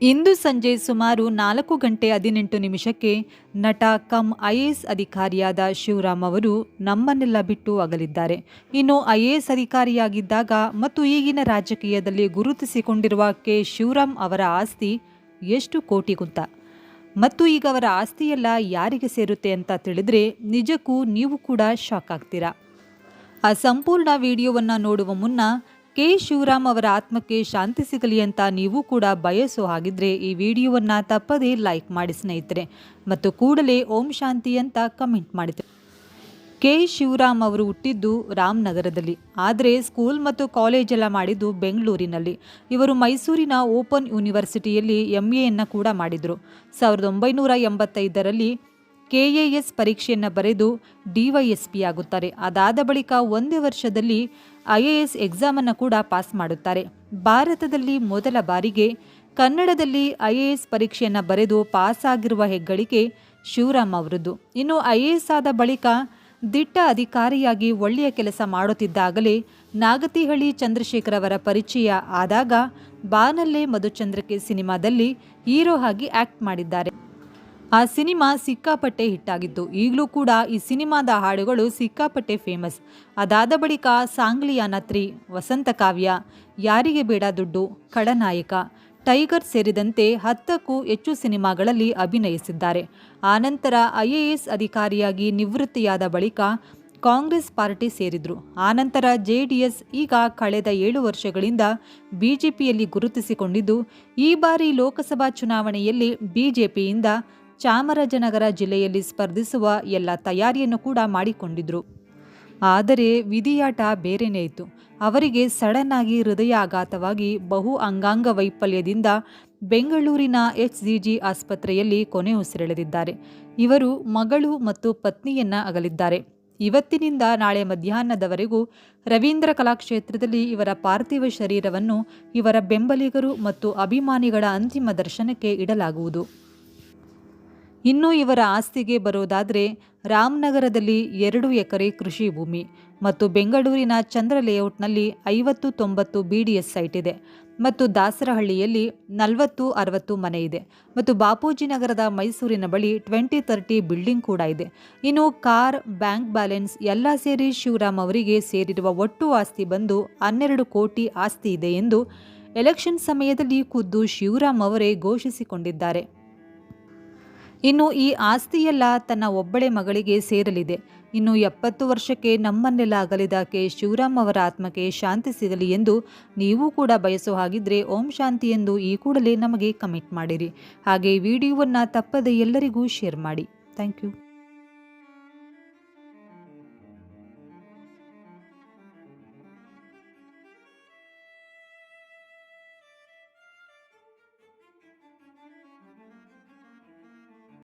ಇಂದು ಸಂಜೆ ಸುಮಾರು ನಾಲ್ಕು ಗಂಟೆ ಹದಿನೆಂಟು ನಿಮಿಷಕ್ಕೆ ನಟ ಕಮ್ ಐಎಎಸ್ ಅಧಿಕಾರಿಯಾದ ಶಿವರಾಮ್ ಅವರು ನಮ್ಮನ್ನೆಲ್ಲ ಬಿಟ್ಟು ಅಗಲಿದ್ದಾರೆ. ಇನ್ನು ಐಎಎಸ್ ಅಧಿಕಾರಿಯಾಗಿದ್ದಾಗ ಮತ್ತು ಈಗಿನ ರಾಜಕೀಯದಲ್ಲಿ ಗುರುತಿಸಿಕೊಂಡಿರುವ ಕೆ. ಶಿವರಾಮ್ ಅವರ ಆಸ್ತಿ ಎಷ್ಟು ಕೋಟಿ ಗುಂತ? ಮತ್ತು ಈಗ ಅವರ ಆಸ್ತಿಯೆಲ್ಲ ಯಾರಿಗೆ ಸೇರುತ್ತೆ ಅಂತ ತಿಳಿದ್ರೆ ನಿಜಕ್ಕೂ ನೀವು ಕೂಡ ಶಾಕ್ ಆಗ್ತೀರಾ? ಆ ಸಂಪೂರ್ಣ ವಿಡಿಯೋವನ್ನು ನೋಡುವ ಮುನ್ನ ಕೆ ಶಿವರಾಮ್ ಅವರ ಆತ್ಮಕ್ಕೆ ಶಾಂತಿ ಸಿಗಲಿ ಅಂತ ನೀವು ಕೂಡ ಬಯಸೋ ಹಾಗಿದ್ರೆ ಈ ವಿಡಿಯೋವನ್ನು ತಪ್ಪದೇ ಲೈಕ್ ಮಾಡಿ ಸ್ನೇಹಿತರೆ. ಮತ್ತು ಕೂಡಲೇ ಓಂ ಶಾಂತಿ ಅಂತ ಕಮೆಂಟ್ ಮಾಡಿದ್ರು. ಕೆ ಶಿವರಾಮ್ ಅವರು ಹುಟ್ಟಿದ್ದು ರಾಮನಗರದಲ್ಲಿ. ಆದರೆ ಸ್ಕೂಲ್ ಮತ್ತು ಕಾಲೇಜೆಲ್ಲ ಮಾಡಿದ್ದು ಬೆಂಗಳೂರಿನಲ್ಲಿ. ಇವರು ಮೈಸೂರಿನ ಓಪನ್ ಯೂನಿವರ್ಸಿಟಿಯಲ್ಲಿ ಎಂ ಎಯನ್ನು ಕೂಡ ಮಾಡಿದರು. ಸಾವಿರದ ಒಂಬೈನೂರ ಎಂಬತ್ತೈದರಲ್ಲಿ ಕೆ ಎ ಎಸ್ ಪರೀಕ್ಷೆಯನ್ನು ಬರೆದು ಡಿವೈಎಸ್ಪಿ ಆಗುತ್ತಾರೆ. ಅದಾದ ಬಳಿಕ ಒಂದೇ ವರ್ಷದಲ್ಲಿ ಐಎಎಸ್ ಎಕ್ಸಾಮನ್ನು ಕೂಡ ಪಾಸ್ ಮಾಡುತ್ತಾರೆ. ಭಾರತದಲ್ಲಿ ಮೊದಲ ಬಾರಿಗೆ ಕನ್ನಡದಲ್ಲಿ ಐಎಎಸ್ ಪರೀಕ್ಷೆಯನ್ನು ಬರೆದು ಪಾಸ್ ಆಗಿರುವ ಹೆಗ್ಗಳಿಕೆ ಶಿವರಾಮ್ ಅವರದ್ದು. ಇನ್ನು ಐಎಎಸ್ ಆದ ಬಳಿಕ ದಿಟ್ಟ ಅಧಿಕಾರಿಯಾಗಿ ಒಳ್ಳೆಯ ಕೆಲಸ ಮಾಡುತ್ತಿದ್ದಾಗಲೇ ನಾಗತಿಹಳ್ಳಿ ಚಂದ್ರಶೇಖರ್ ಅವರ ಪರಿಚಯ ಆದಾಗ ಬಾನಲ್ಲೇ ಮಧುಚಂದ್ರಕ್ಕೆ ಸಿನಿಮಾದಲ್ಲಿ ಹೀರೋ ಆಗಿ ಆಕ್ಟ್ ಮಾಡಿದ್ದಾರೆ. ಆ ಸಿನಿಮಾ ಸಿಕ್ಕಾಪಟ್ಟೆ ಹಿಟ್ಟಾಗಿತ್ತು. ಈಗಲೂ ಕೂಡ ಈ ಸಿನಿಮಾದ ಹಾಡುಗಳು ಸಿಕ್ಕಾಪಟ್ಟೆ ಫೇಮಸ್. ಅದಾದ ಬಳಿಕ ಸಾಂಗ್ಲಿಯ ನತ್ರಿ, ವಸಂತ ಕಾವ್ಯ, ಯಾರಿಗೆ ಬೇಡ ದುಡ್ಡು ಖಳನಾಯಕ ಟೈಗರ್ ಸೇರಿದಂತೆ ಹತ್ತಕ್ಕೂ ಹೆಚ್ಚು ಸಿನಿಮಾಗಳಲ್ಲಿ ಅಭಿನಯಿಸಿದ್ದಾರೆ. ಆನಂತರ ಐಎಎಸ್ ಅಧಿಕಾರಿಯಾಗಿ ನಿವೃತ್ತಿಯಾದ ಬಳಿಕ ಕಾಂಗ್ರೆಸ್ ಪಾರ್ಟಿ ಸೇರಿದ್ರು. ಆನಂತರ ಜೆ ಈಗ ಕಳೆದ ಏಳು ವರ್ಷಗಳಿಂದ ಬಿಜೆಪಿಯಲ್ಲಿ ಗುರುತಿಸಿಕೊಂಡಿದ್ದು, ಈ ಬಾರಿ ಲೋಕಸಭಾ ಚುನಾವಣೆಯಲ್ಲಿ ಬಿಜೆಪಿಯಿಂದ ಚಾಮರಾಜನಗರ ಜಿಲ್ಲೆಯಲ್ಲಿ ಸ್ಪರ್ಧಿಸುವ ಎಲ್ಲ ತಯಾರಿಯನ್ನು ಕೂಡ ಮಾಡಿಕೊಂಡಿದ್ರು. ಆದರೆ ವಿಧಿಯಾಟ ಬೇರೆನೇ ಇತ್ತು. ಅವರಿಗೆ ಸಡನ್ ಆಗಿ ಹೃದಯಾಘಾತವಾಗಿ ಬಹು ಅಂಗಾಂಗ ವೈಫಲ್ಯದಿಂದ ಬೆಂಗಳೂರಿನ ಎಚ್ ಜಿ ಆಸ್ಪತ್ರೆಯಲ್ಲಿ ಕೊನೆ ಉಸಿರೆಳೆದಿದ್ದಾರೆ. ಇವರು ಮಗಳು ಮತ್ತು ಪತ್ನಿಯನ್ನ ಅಗಲಿದ್ದಾರೆ. ಇವತ್ತಿನಿಂದ ನಾಳೆ ಮಧ್ಯಾಹ್ನದವರೆಗೂ ರವೀಂದ್ರ ಕಲಾಕ್ಷೇತ್ರದಲ್ಲಿ ಇವರ ಪಾರ್ಥಿವ ಶರೀರವನ್ನು ಇವರ ಬೆಂಬಲಿಗರು ಮತ್ತು ಅಭಿಮಾನಿಗಳ ಅಂತಿಮ ದರ್ಶನಕ್ಕೆ ಇಡಲಾಗುವುದು. ಇನ್ನು ಇವರ ಆಸ್ತಿಗೆ ಬರೋದಾದರೆ ರಾಮನಗರದಲ್ಲಿ ಎರಡು ಎಕರೆ ಕೃಷಿ ಭೂಮಿ ಮತ್ತು ಬೆಂಗಳೂರಿನ ಚಂದ್ರ ಲೇಔಟ್ನಲ್ಲಿ ಐವತ್ತು ತೊಂಬತ್ತು ಬಿ ಡಿ ಎಸ್ ಸೈಟ್ ಇದೆ ಮತ್ತು ದಾಸರಹಳ್ಳಿಯಲ್ಲಿ ನಲವತ್ತು ಅರವತ್ತು ಮನೆ ಇದೆ ಮತ್ತು ಬಾಪೂಜಿ ನಗರದ ಮೈಸೂರಿನ ಬಳಿ ಟ್ವೆಂಟಿ ತರ್ಟಿ ಬಿಲ್ಡಿಂಗ್ ಕೂಡ ಇದೆ. ಇನ್ನು ಕಾರ್ ಬ್ಯಾಂಕ್ ಬ್ಯಾಲೆನ್ಸ್ ಎಲ್ಲ ಸೇರಿ ಶಿವರಾಮ್ ಅವರಿಗೆ ಸೇರಿರುವ ಒಟ್ಟು ಆಸ್ತಿ ಬಂದು ಹನ್ನೆರಡು ಕೋಟಿ ಆಸ್ತಿ ಇದೆ ಎಂದು ಎಲೆಕ್ಷನ್ ಸಮಯದಲ್ಲಿ ಖುದ್ದು ಶಿವರಾಮ್ ಅವರೇ ಘೋಷಿಸಿಕೊಂಡಿದ್ದಾರೆ. ಇನ್ನು ಈ ಆಸ್ತಿಯೆಲ್ಲ ತನ್ನ ಒಬ್ಬಳೆ ಮಗಳಿಗೆ ಸೇರಲಿದೆ. ಇನ್ನು ಎಪ್ಪತ್ತು ವರ್ಷಕ್ಕೆ ನಮ್ಮನ್ನೆಲ್ಲ ಅಗಲಿದಾಕೆ ಶಿವರಾಮ್ ಅವರ ಆತ್ಮಕ್ಕೆ ಶಾಂತಿ ಸಿಗಲಿ ಎಂದು ನೀವು ಕೂಡ ಬಯಸೋ ಹಾಗಿದ್ರೆ ಓಂ ಶಾಂತಿ ಎಂದು ಈ ಕೂಡಲೇ ನಮಗೆ ಕಮೆಂಟ್ ಮಾಡಿರಿ. ಹಾಗೆ ವಿಡಿಯೋವನ್ನು ತಪ್ಪದೆ ಎಲ್ಲರಿಗೂ ಶೇರ್ ಮಾಡಿ. Thank you.